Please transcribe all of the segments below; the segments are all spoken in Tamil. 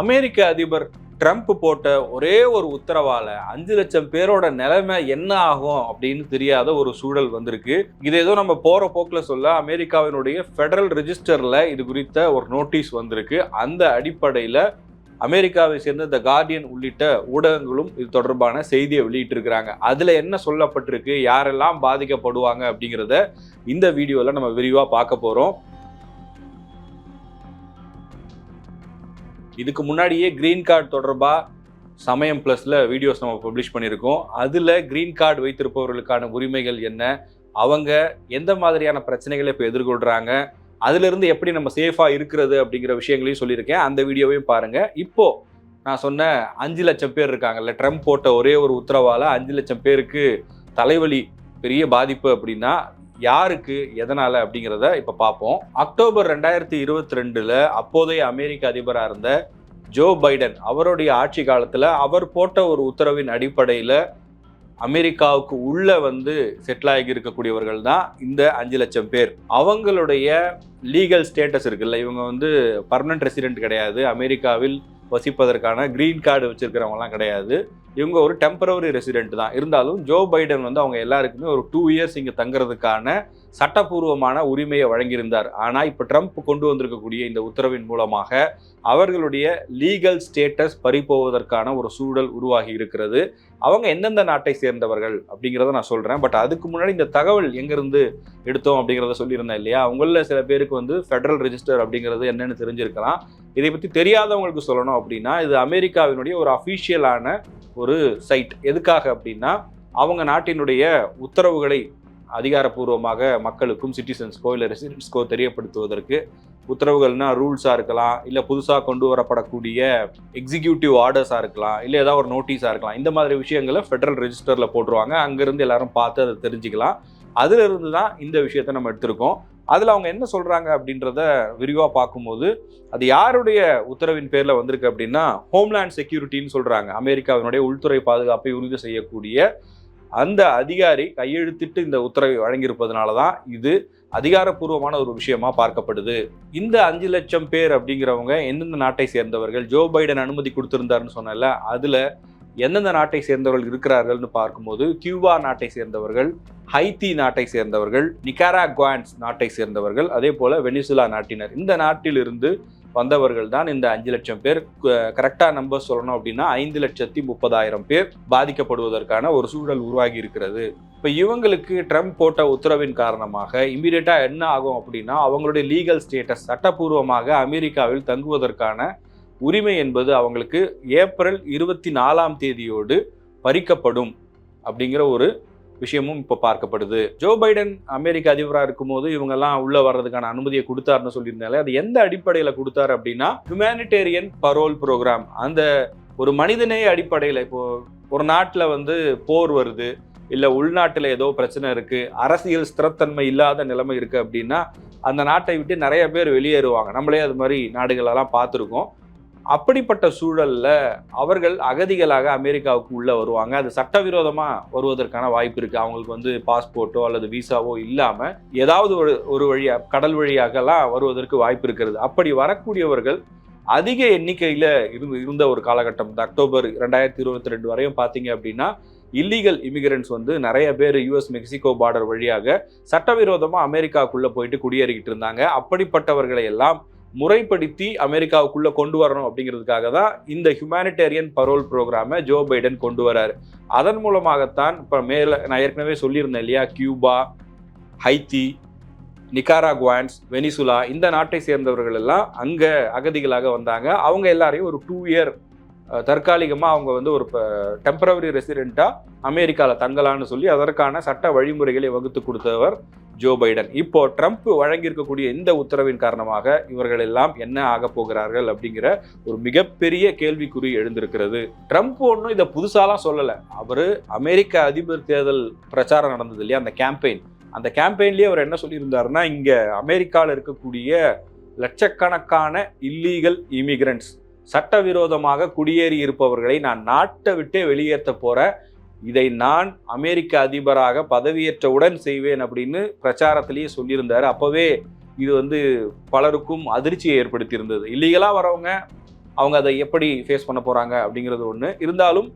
அமெரிக்க அதிபர் ட்ரம்ப் போட்ட ஒரே ஒரு உத்தரவால அஞ்சு லட்சம் பேரோட நிலைமை என்ன ஆகும் அப்படின்னு தெரியாத ஒரு சூழல் வந்திருக்கு. இது ஏதோ நம்ம போற போக்கில் சொல்ல அமெரிக்காவினுடைய ஃபெடரல் ரெஜிஸ்டர்ல இது குறித்த ஒரு நோட்டீஸ் வந்திருக்கு. அந்த அடிப்படையில் அமெரிக்காவை சேர்ந்த த கார்டியன் உள்ளிட்ட ஊடகங்களும் இது தொடர்பான செய்தியை வெளியிட்டிருக்கிறாங்க. அதில் என்ன சொல்லப்பட்டிருக்கு யாரெல்லாம் பாதிக்கப்படுவாங்க அப்படிங்கிறத இந்த வீடியோவில் நம்ம விரிவாக பார்க்க போகிறோம் இதுக்கு முன்னாடியே கிரீன் கார்டு தொடர்பாக சமயம் ப்ளஸில் வீடியோஸ் நம்ம பப்ளிஷ் பண்ணியிருக்கோம். அதில் க்ரீன் கார்டு வைத்திருப்பவர்களுக்கான உரிமைகள் என்ன? அவங்க எந்த மாதிரியான பிரச்சனைகளை இப்போ எதிர்கொள்கிறாங்க அதிலிருந்து எப்படி நம்ம சேஃபாக இருக்கிறது அப்படிங்கிற விஷயங்களையும் சொல்லியிருக்கேன். அந்த வீடியோவையும் பாருங்கள் இப்போது நான் சொன்ன அஞ்சு லட்சம் பேர் இருக்காங்கல்ல ட்ரம்ப் போட்ட ஒரே ஒரு உத்தரவால் அஞ்சு லட்சம் பேருக்கு தலைவலி பெரிய பாதிப்பு அப்படின்னா யாருக்கு எதனால் அப்படிங்கிறத இப்போ பார்ப்போம். அக்டோபர் ரெண்டாயிரத்தி இருபத்தி ரெண்டில் அப்போதைய அமெரிக்க அதிபராக இருந்த ஜோ பைடன் அவருடைய ஆட்சி காலத்தில் அவர் போட்ட ஒரு உத்தரவின் அடிப்படையில் அமெரிக்காவுக்கு உள்ளே வந்து செட்டில் ஆகி இருக்கக்கூடியவர்கள் தான் இந்த அஞ்சு லட்சம் பேர். அவங்களுடைய லீகல் ஸ்டேட்டஸ் இருக்குல்ல இவங்க வந்து பர்மனன்ட் ரெசிடென்ட் கிடையாது. அமெரிக்காவில் வசிப்பதற்கான க்ரீன் கார்டு வச்சுருக்கிறவங்கலாம் கிடையாது. இவங்க ஒரு டெம்பரவரி ரெசிடென்ட் தான். இருந்தாலும் ஜோ பைடன் வந்து அவங்க எல்லாருக்குமே ஒரு டூ இயர்ஸ் இங்கே தங்குறதுக்கான சட்டப்பூர்வமான உரிமையை வழங்கியிருந்தார். ஆனால் இப்போ ட்ரம்ப் கொண்டு வந்திருக்கக்கூடிய இந்த உத்தரவின் மூலமாக அவர்களுடைய லீகல் ஸ்டேட்டஸ் பறிப்போவதற்கான ஒரு சூழல் உருவாகி இருக்கிறது. அவங்க எந்தெந்த நாட்டை சேர்ந்தவர்கள் அப்படிங்கிறத நான் சொல்கிறேன் பட் அதுக்கு முன்னாடி இந்த தகவல் எங்கேருந்து எடுத்தோம் அப்படிங்கிறத சொல்லியிருந்தேன் இல்லையா? அவங்களில் சில பேருக்கு வந்து ஃபெடரல் ரெஜிஸ்டர் அப்படிங்கிறது என்னென்னு தெரிஞ்சிருக்கலாம். இதை பற்றி தெரியாதவங்களுக்கு சொல்லணும் அப்படின்னா இது அமெரிக்காவினுடைய ஒரு அஃபீஷியலான ஒரு சைட் எதுக்காக அப்படின்னா அவங்க நாட்டினுடைய உத்தரவுகளை அதிகாரப்பூர்வமாக மக்களுக்கும் சிட்டிசன்ஸ்க்கோ இல்லை ரெசிடென்ட்ஸ்க்கோ தெரியப்படுத்துவதற்கு உத்தரவுகள்னா ரூல்ஸாக இருக்கலாம் இல்லை புதுசாக கொண்டு வரப்படக்கூடிய எக்ஸிக்யூட்டிவ் ஆர்டர்ஸாக இருக்கலாம் இல்லை ஏதாவது ஒரு நோட்டீஸாக இருக்கலாம். இந்த மாதிரி விஷயங்களை ஃபெடரல் ரெஜிஸ்டரில் போட்டுருவாங்க. அங்கேருந்து எல்லாரும் பார்த்து அதை தெரிஞ்சுக்கலாம். அதிலிருந்து தான் இந்த விஷயத்தை நம்ம எடுத்திருக்கோம். அதில் அவங்க என்ன சொல்கிறாங்க அப்படின்றத விரிவாக பார்க்கும்போது அது யாருடைய உத்தரவின் பேரில் வந்திருக்கு அப்படின்னா ஹோம்லேண்ட் செக்யூரிட்டின்னு சொல்கிறாங்க அமெரிக்காவினுடைய உள்துறை பாதுகாப்பை உறுதி செய்யக்கூடிய அந்த அதிகாரி கையெழுத்திட்டு இந்த உத்தரவை வழங்கியிருப்பதனால தான் இது அதிகாரப்பூர்வமான ஒரு விஷயமா பார்க்கப்படுது. இந்த அஞ்சு லட்சம் பேர் அப்படிங்கிறவங்க எந்தெந்த நாட்டை சேர்ந்தவர்கள் ஜோ பைடன் அனுமதி கொடுத்திருந்தாருன்னு சொன்னல அதில் எந்தெந்த நாட்டை சேர்ந்தவர்கள் இருக்கிறார்கள்னு பார்க்கும்போது கியூபா நாட்டை சேர்ந்தவர்கள் ஹைத்தி நாட்டை சேர்ந்தவர்கள் நிகாராகுவான்ஸ் நாட்டை சேர்ந்தவர்கள் அதே போல வெனிசுலா நாட்டினர். இந்த நாட்டிலிருந்து வந்தவர்கள் தான் இந்த அஞ்சு லட்சம் பேர். கரெக்டாக நம்பர் சொல்லணும் அப்படின்னா ஐந்து லட்சத்தி முப்பதாயிரம் பேர் பாதிக்கப்படுவதற்கான ஒரு சூழல் உருவாகி இருக்கிறது. இப்போ இவங்களுக்கு ட்ரம்ப் போட்ட உத்தரவின் காரணமாக இமீடியட்டாக என்ன ஆகும் அப்படின்னா அவங்களுடைய லீகல் ஸ்டேட்டஸ் சட்டப்பூர்வமாக அமெரிக்காவில் தங்குவதற்கான உரிமை என்பது அவங்களுக்கு ஏப்ரல் இருபத்தி நாலாம் தேதியோடு பறிக்கப்படும் அப்படிங்கிற ஒரு விஷயமும் இப்போ பார்க்கப்படுது. ஜோ பைடன் அமெரிக்க அதிபராக இருக்கும்போது இவங்கெல்லாம் உள்ள வர்றதுக்கான அனுமதியை கொடுத்தாருன்னு சொல்லியிருந்தாலே அது எந்த அடிப்படையில் கொடுத்தாரு அப்படின்னா ஹியூமானிட்டேரியன் பரோல் ப்ரோக்ராம் அந்த ஒரு மனிதநேய அடிப்படையில் இப்போ ஒரு நாட்டில் வந்து போர் வருது இல்லை உள்நாட்டில் ஏதோ பிரச்சனை இருக்குது அரசியல் ஸ்திரத்தன்மை இல்லாத நிலைமை இருக்குது அப்படின்னா அந்த நாட்டை விட்டு நிறைய பேர் வெளியேறுவாங்க. நம்மளே அது மாதிரி நாடுகளெல்லாம் பார்த்துருக்கோம். அப்படிப்பட்ட சூழலில் அவர்கள் அகதிகளாக அமெரிக்காவுக்கு உள்ளே வருவாங்க. அது சட்டவிரோதமாக வருவதற்கான வாய்ப்பு இருக்குது அவங்களுக்கு வந்து பாஸ்போர்ட்டோ அல்லது விசாவோ இல்லாமல் ஏதாவது ஒரு ஒரு வழியாக கடல் வழியாகலாம் வருவதற்கு வாய்ப்பு இருக்கிறது. அப்படி வரக்கூடியவர்கள் அதிக எண்ணிக்கையில் இருந்து இருந்த ஒரு காலகட்டம். இந்த அக்டோபர் ரெண்டாயிரத்தி இருபத்தி ரெண்டு வரையும் பார்த்தீங்க அப்படின்னா இல்லீகல் இமிகிரண்ட்ஸ் வந்து நிறைய பேர் யூஎஸ் மெக்சிகோ பார்டர் வழியாக சட்டவிரோதமாக அமெரிக்காவுக்குள்ளே போயிட்டு குடியேறிக்கிட்டு இருந்தாங்க. அப்படிப்பட்டவர்களை எல்லாம் முறைப்படுத்தி அமெரிக்காவுக்குள்ளே கொண்டு வரணும் அப்படிங்கிறதுக்காக தான் இந்த ஹியூமானிட்டேரியன் பரோல் ப்ரோக்ராமை ஜோ பைடன் கொண்டு வராரு. அதன் மூலமாகத்தான் இப்போ மேலே நான் ஏற்கனவே சொல்லியிருந்தேன் இல்லையா? கியூபா ஹைத்தி நிகாராகுவான்ஸ் வெனிசுலா இந்த நாட்டை சேர்ந்தவர்கள் எல்லாம் அங்கே அகதிகளாக வந்தாங்க. அவங்க எல்லாரையும் ஒரு டூ இயர் தற்காலிகமாக அவங்க வந்து ஒரு டெம்பரவரி ரெசிடெண்ட்டாக அமெரிக்காவில் தங்கலான்னு சொல்லி அதற்கான சட்ட வழிமுறைகளை வகுத்து கொடுத்தவர் ஜோ பைடன். இப்போ ட்ரம்ப் வழங்கியிருக்கக்கூடிய இந்த உத்தரவின் காரணமாக இவர்கள் எல்லாம் என்ன ஆக போகிறார்கள் அப்படிங்கிற ஒரு மிகப்பெரிய கேள்விக்குறி எழுந்திருக்கிறது. ட்ரம்ப் ஒன்றும் இதை புதுசாலாம் சொல்லலை. அவர் அமெரிக்க அதிபர் தேர்தல் பிரச்சாரம் நடந்தது இல்லையா? அந்த கேம்பெயின். அந்த கேம்பெயின்லேயே அவர் என்ன சொல்லியிருந்தாருன்னா இங்கே அமெரிக்காவில் இருக்கக்கூடிய லட்சக்கணக்கான இல்லீகல் இமிகிரண்ட்ஸ் சட்டவிரோதமாக குடியேறி இருப்பவர்களை நான் நாட்டை விட்டே வெளியேற்ற போகிற இதை நான் அமெரிக்க அதிபராக பதவியேற்றவுடன் செய்வேன் அப்படின்னு பிரச்சாரத்திலேயே சொல்லியிருந்தார். அப்போவே இது வந்து பலருக்கும் அதிர்ச்சியை ஏற்படுத்தியிருந்தது. இல்லீகலாக வரவங்க அவங்க அதை எப்படி ஃபேஸ் பண்ண போகிறாங்க அப்படிங்கிறது ஒன்று இருந்தாலும்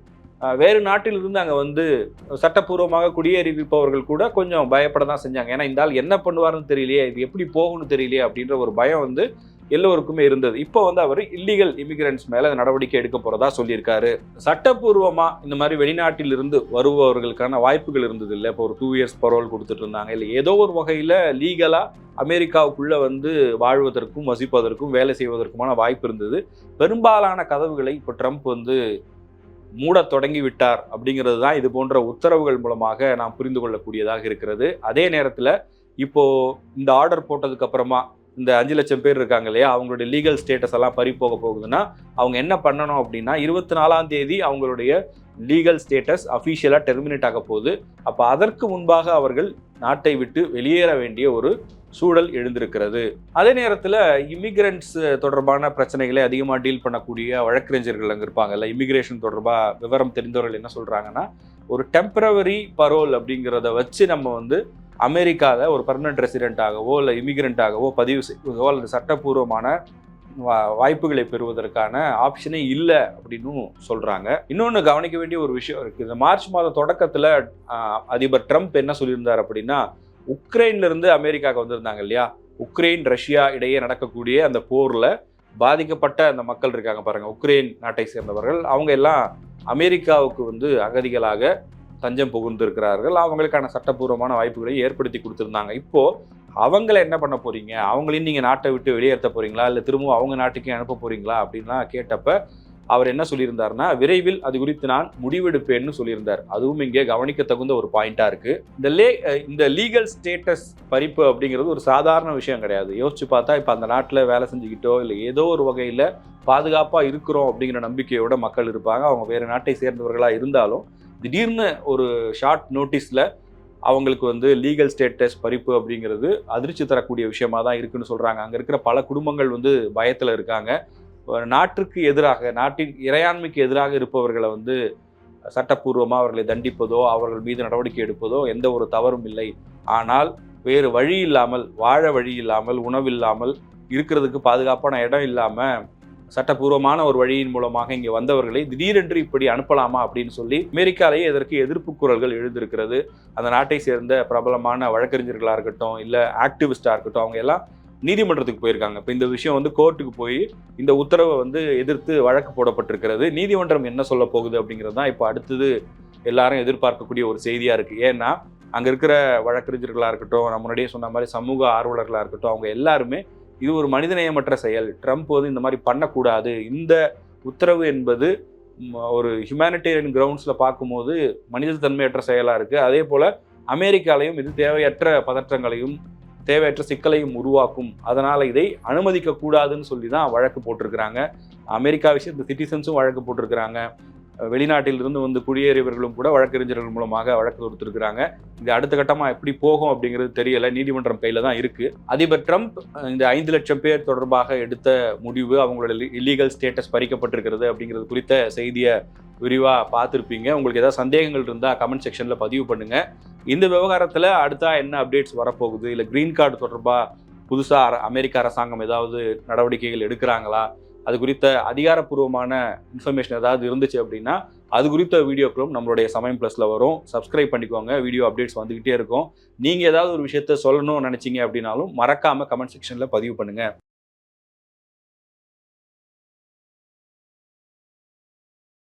வேறு நாட்டில் இருந்து அங்கே வந்து சட்டப்பூர்வமாக குடியேறியிருப்பவர்கள் கூட கொஞ்சம் பயப்பட தான் செஞ்சாங்க. ஏன்னா இந்த ஆள் என்ன பண்ணுவாருன்னு தெரியலையே இது எப்படி போகணும்னு தெரியலையே அப்படின்ற ஒரு பயம் வந்து எல்லோருக்குமே இருந்தது. இப்போ வந்து அவர் இல்லீகல் இமிகிரண்ட்ஸ் மேலே நடவடிக்கை எடுக்க போகிறதா சொல்லியிருக்காரு. சட்டப்பூர்வமாக இந்த மாதிரி வெளிநாட்டில் இருந்து வருபவர்களுக்கான வாய்ப்புகள் இருந்தது இல்லை. இப்போ ஒரு டூ இயர்ஸ் பரோல் கொடுத்துட்டு இருந்தாங்க. இல்லை ஏதோ ஒரு வகையில் லீகலாக அமெரிக்காவுக்குள்ளே வந்து வாழ்வதற்கும் வசிப்பதற்கும் வேலை செய்வதற்குமான வாய்ப்பு இருந்தது. பெரும்பாலான கதவுகளை இப்போ ட்ரம்ப் வந்து மூடத் தொடங்கி விட்டார் அப்படிங்கிறது தான் இது போன்ற உத்தரவுகள் மூலமாக நாம் புரிந்து கொள்ளக்கூடியதாக இருக்கிறது. அதே நேரத்தில் இப்போது இந்த ஆர்டர் போட்டதுக்கு அப்புறமா இந்த அஞ்சு லட்சம் பேர் இருக்காங்க இல்லையா அவங்களுடைய லீகல் ஸ்டேட்டஸ் எல்லாம் பறி போக போகுதுன்னா அவங்க என்ன பண்ணணும் அப்படின்னா இருபத்தி நாலாம் தேதி அவங்களுடைய லீகல் ஸ்டேட்டஸ் அஃபீஷியலாக டெர்மினேட் ஆக போகுது. அப்போ அதற்கு முன்பாக அவர்கள் நாட்டை விட்டு வெளியேற வேண்டிய ஒரு சூழல் எழுந்திருக்கிறது. அதே நேரத்தில் இமிகிரண்ட்ஸ் தொடர்பான பிரச்சனைகளை அதிகமாக டீல் பண்ணக்கூடிய வழக்கறிஞர்கள் அங்கே இருப்பாங்கல்ல இமிகிரேஷன் தொடர்பாக விவரம் தெரிந்தவர்கள் என்ன சொல்கிறாங்கன்னா ஒரு டெம்பரவரி பரோல் அப்படிங்கிறத வச்சு நம்ம வந்து அமெரிக்காவில் ஒரு பர்மனன்ட் ரெசிடென்ட்டாகவோ இல்லை இமிகிரண்ட்டாகவோ பதிவு செய்வதோ அல்லது சட்டப்பூர்வமான வா- வாய்ப்புகளை பெறுவதற்கான ஆப்ஷனே இல்லை அப்படின்னும் சொல்கிறாங்க இன்னொன்று கவனிக்க வேண்டிய ஒரு விஷயம் இருக்குது இந்த மார்ச் மாத தொடக்கத்தில் அதிபர் ட்ரம்ப் என்ன சொல்லியிருந்தார் அப்படின்னா உக்ரைன்லேருந்து அமெரிக்காவுக்கு வந்திருந்தாங்க இல்லையா? உக்ரைன் ரஷ்யா இடையே நடக்கக்கூடிய அந்த போரில் பாதிக்கப்பட்ட அந்த மக்கள் இருக்காங்க பாருங்கள் உக்ரைன் நாட்டை சேர்ந்தவர்கள். அவங்க எல்லாம் அமெரிக்காவுக்கு வந்து அகதிகளாக தஞ்சம் புகுந்திருக்கிறார்கள். அவங்களுக்கான சட்டப்பூர்வமான வாய்ப்புகளை ஏற்படுத்தி கொடுத்துருந்தாங்க. இப்போ அவங்கள என்ன பண்ண போகிறீங்க அவங்களையும் நீங்கள் நாட்டை விட்டு வெளியேற்ற போகிறீங்களா இல்லை திரும்பவும் அவங்க நாட்டுக்கே அனுப்ப போகிறீங்களா அப்படின்லாம் கேட்டப்ப அவர் என்ன சொல்லியிருந்தாருன்னா விரைவில் அது குறித்து நான் முடிவெடுப்பேன்னு சொல்லியிருந்தார். அதுவும் இங்கே கவனிக்க தகுந்த ஒரு பாயிண்ட்டாக இருக்குது இந்த லே இந்த லீகல் ஸ்டேட்டஸ் பறிப்பு அப்படிங்கிறது ஒரு சாதாரண விஷயம் கிடையாது. யோசிச்சு பார்த்தா இப்போ அந்த நாட்டில் வேலை செஞ்சுக்கிட்டோ இல்லை ஏதோ ஒரு வகையில் பாதுகாப்பாக இருக்கிறோம் அப்படிங்கிற நம்பிக்கையோட மக்கள் இருப்பாங்க. அவங்க வேறு நாட்டை சேர்ந்தவர்களாக இருந்தாலும் திடீர்னு ஒரு ஷார்ட் நோட்டீஸில் அவங்களுக்கு வந்து லீகல் ஸ்டேட்டஸ் பறிப்பு அப்படிங்கிறது அதிர்ச்சி தரக்கூடிய விஷயமா தான் இருக்குன்னு சொல்கிறாங்க அங்கே இருக்கிற பல குடும்பங்கள் வந்து பயத்தில் இருக்காங்க. நாட்டிற்கு எதிராக நாட்டின் இறையாண்மைக்கு எதிராக இருப்பவர்களை வந்து சட்டப்பூர்வமாக அவர்களை தண்டிப்பதோ அவர்கள் மீது நடவடிக்கை எடுப்பதோ எந்த ஒரு தவறும் இல்லை. ஆனால் வேறு வழி இல்லாமல் வாழ வழி இல்லாமல் உணவில்லாமல் இருக்கிறதுக்கு பாதுகாப்பான இடம் இல்லாமல் சட்டப்பூர்வமான ஒரு வழியின் மூலமாக இங்கே வந்தவர்களை திடீரென்று இப்படி அனுப்பலாமா அப்படின்னு சொல்லி அமெரிக்காலேயே இதற்கு எதிர்ப்பு குரல்கள் எழுந்திருக்கிறது. அந்த நாட்டை சேர்ந்த பிரபலமான வழக்கறிஞர்களாக இருக்கட்டும் இல்லை ஆக்டிவிஸ்டாக இருக்கட்டும் அவங்க எல்லாம் நீதிமன்றத்துக்கு போயிருக்காங்க. இப்போ இந்த விஷயம் வந்து கோர்ட்டுக்கு போய் இந்த உத்தரவை வந்து எதிர்த்து வழக்கு போடப்பட்டிருக்கிறது. நீதிமன்றம் என்ன சொல்ல போகுது அப்படிங்கிறது தான் இப்போ அடுத்தது எல்லாரும் எதிர்பார்க்கக்கூடிய ஒரு செய்தியாக இருக்குது ஏன்னா அங்கே இருக்கிற வழக்கறிஞர்களாக இருக்கட்டும் நான் முன்னாடியே சொன்ன மாதிரி சமூக ஆர்வலர்களாக இருக்கட்டும் அவங்க எல்லாருமே இது ஒரு மனிதநேயமற்ற செயல். ட்ரம்ப் வந்து இந்த மாதிரி பண்ணக்கூடாது. இந்த உத்தரவு என்பது ஒரு ஹியூமானிட்டேரியன் கிரவுண்ட்ஸில் பார்க்கும்போது மனிதத்தன்மையற்ற செயலாக இருக்குது அதே போல் அமெரிக்காலையும் இது தேவையற்ற பதற்றங்களையும் தேவையற்ற சிக்கலையும் உருவாக்கும். அதனால் இதை அனுமதிக்கக்கூடாதுன்னு சொல்லி தான் வழக்கு போட்டிருக்கிறாங்க. அமெரிக்கா விஷயத்து சிட்டிசன்ஸும் வழக்கு போட்டிருக்கிறாங்க. வெளிநாட்டிலிருந்து வந்து குடியேறியவர்களும் கூட வழக்கறிஞர்கள் மூலமாக வழக்கு தொடுத்திருக்கிறாங்க. இது அடுத்த கட்டமாக எப்படி போகும் அப்படிங்கிறது தெரியல. நீதிமன்றம் கையில் தான் இருக்குது அதிபர் ட்ரம்ப் இந்த ஐந்து லட்சம் பேர் தொடர்பாக எடுத்த முடிவு அவங்களோட இல்லீகல் ஸ்டேட்டஸ் பறிக்கப்பட்டிருக்கிறது அப்படிங்கிறது குறித்த செய்தியை விரிவாக பார்த்துருப்பீங்க. உங்களுக்கு ஏதாவது சந்தேகங்கள் இருந்தால் கமெண்ட் செக்ஷனில் பதிவு பண்ணுங்கள் இந்த விவகாரத்தில் அடுத்தா என்ன அப்டேட்ஸ் வரப்போகுது? இல்லை க்ரீன் கார்டு தொடர்பாக புதுசாக அமெரிக்க அரசாங்கம் ஏதாவது நடவடிக்கைகள் எடுக்கிறாங்களா? அது குறித்த அதிகாரப்பூர்வமான இன்ஃபர்மேஷன் ஏதாவது இருந்துச்சு அப்படின்னா அது குறித்த வீடியோக்களும் நம்மளுடைய சமயம் ப்ளஸில் வரும். சப்ஸ்கிரைப் பண்ணிக்கோங்க. வீடியோ அப்டேட்ஸ் வந்துக்கிட்டே இருக்கும். நீங்கள் ஏதாவது ஒரு விஷயத்த சொல்லணும்னு நினச்சிங்க அப்படின்னாலும் மறக்காமல் கமெண்ட் செக்ஷனில் பதிவு பண்ணுங்கள்